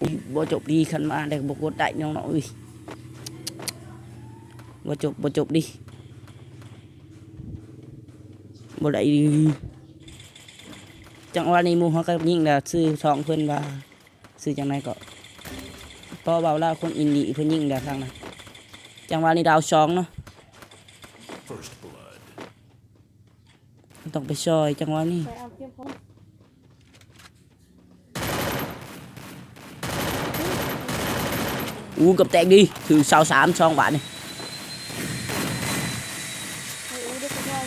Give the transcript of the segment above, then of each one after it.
อุ้ยบ่จบดีขันมาได้บ่กดได้น้องๆเอ้ยบ่จบบ่จบดิบ่ได้ดีจังหวะนี้หมู่เฮาก็ยิงแล้วซื้อสองเพิ่นว่าซื้อจังไดก็พอเบาแล้วคนอินดีเพิ่นยิงแล้วทางนั้นจังหวะนี้ดาวสองเนาะ First blood. ต้องไปช่วยจังหวะนี้ ไปเอู้กับแตกดีถือสาวสามช่องบาทนี่อู้ได้ก็ได้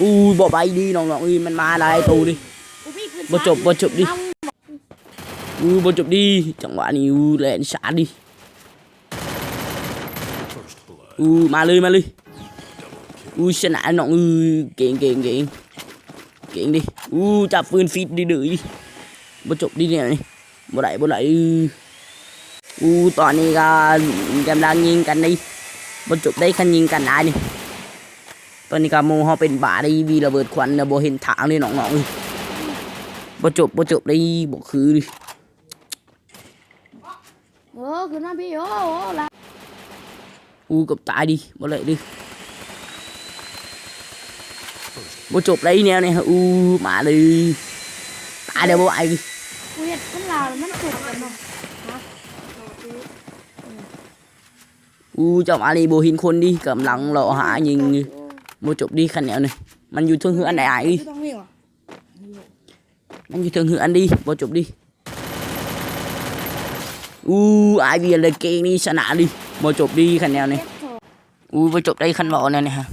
อู้บ่ไปดีน้องๆเอ้ยมันมาหลายตูดิบ่จบบ่จบดิอู้บ่จบดีจังหวะนี้อู้แลนสาดดิอู้มาเลยมาเลยอู้ชนะน้องเอ้เก่งเก่งเก่งเก่งดิอู้จับปืนฟิตดีดือบ่จบดีเนี่ย บ่ได้บ่ได้อู้ตอนนี้ก็กำลังยิงกันดิบ่จบได้คันยิงกันได้นี่ตอนนี้ก็หมู่เฮาเป็นบาได้วีระเบิดควันน่ะบ่เห็นทางเลยน้องๆเอ้ยบ่จบบ่จบได้บ่คือดิเออขึ้นมาพี่โอ้โอ้ละอู้กับตายดิบ่เลยดิบ่จบได้แนวนี่ฮะอู้มาเลยตายเดี๋ยวบ่ไห มันลาวแล้วมันสุกกันเนาะอู้เจ้ามานี่บ่เห็นคนดิกำลังรอหายิงโอ้บ่จบดีคันแนวนี่มันอยู่เทิงเฮืออ้ายไม่ต้องนี่หรอมันอยู่เทิงเฮืออันดิบ่จบดิอู้อเวียเลยเก่งนี่ชนะดิบ่จบดีคันแนวนี่อู้บ่จบได้คันบ่แนวนี่ฮะ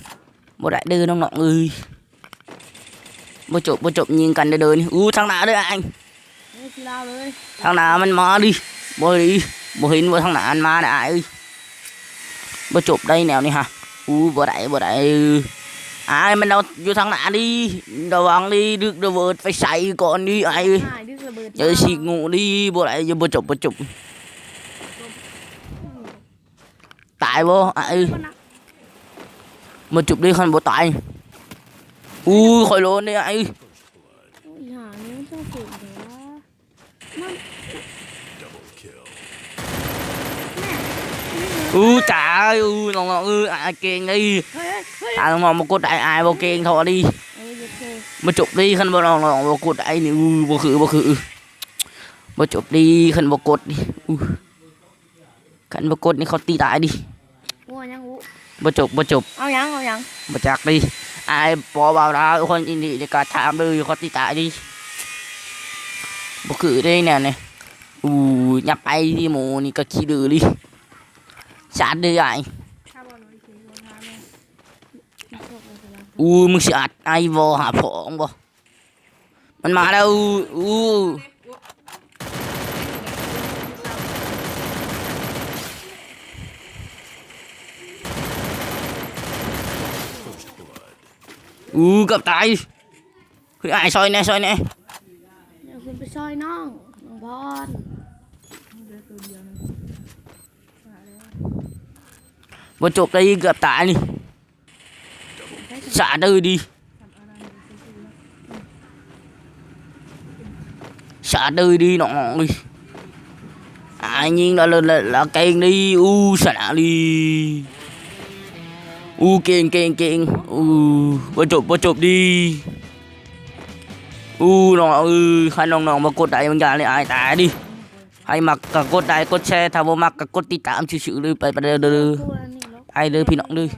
บ่ได้เด้อน้องๆเอ้ยบ่จบบ่จบยิงกันเด้อๆนี่อู้ทางหน้าเด้ออ้ายนี่คือลาวเลยทางหน้ามันมาดิบ่ดิบ่เห็นว่าทางหน้ามันมาได้อ้ายเอ้ยบ่จบได้แนวนี้ฮะอู้บ่ได้บ่ได้อ้ายมันเอาอยู่ทางหน้าดิระวังดิดึกระเบิดไปใส่ก่อนดิอ้ายเอ้ยหายดิระเบิดอย่าฉีกงูดิบ่ได้อย่าบ่จบบ่จบตายบ่อ้ายเอ้ยมันนะบ่จบดิคันบ่ตายอู้ข่อยโลนเด้อ้ายเอ้ยโอ้ยหานี่มันต้องสุกเหรอมัน Double kill. แม่อู้จ๋าอู้น้องๆเอ้ยอ้ายเก่งดิเฮ้ยเฮ้ยเฮ้ยถ้าน้องๆบ่กดอ้ายอ้ายบ่เก่งเท่าดิเอ้ยเด็กเลยบ่จบดีคันบ่ลองลองบ่กดไอ้นี่อู้บ่คือบ่คือบ่จบดีคันบ่กดนี่อู้คันบ่กดนี่เขาตีตายดิงัวยังอู้บ่จบบ่จบเอายังเอายังบ่จักดิไอ้ปอบ่าวดาวคนอินดีจะกล้าถามเลยเขาตีตายดิ บ่คือได้แนวนี่ยอู้ยับไปที่หมูนี่ก็ขี้ดื้อดิชาดดื้ไอ้ถ้าบอลน้ยคือบอลทางเลยมันโชคเลยสิล่ะอู้มึงสิอัดไอ้บ่หาผองบ่มันมาแล้วอู้อู้ First blood. อู้เกับตายเฮ้ยไอ้ซอยแน่ซอยแน่ เดี๋ยวคุณไปซอยน้องน้องบอล บ่จบได้เกือบตายนี่สาดื้อดีสาดื้อดีน้องเอ้ยai nhiên là là là, là kèn đi u sao nào đi u kèn kèn kèn u bơ chụp bơ chụp đi u nó ư hai nòng nòng mà cột đại mình gà này ai tả đi hay mặc cả cột đại cột xe thao vô mặc cả cột tí tạm chịu chịu đi ไปไปเด้อเ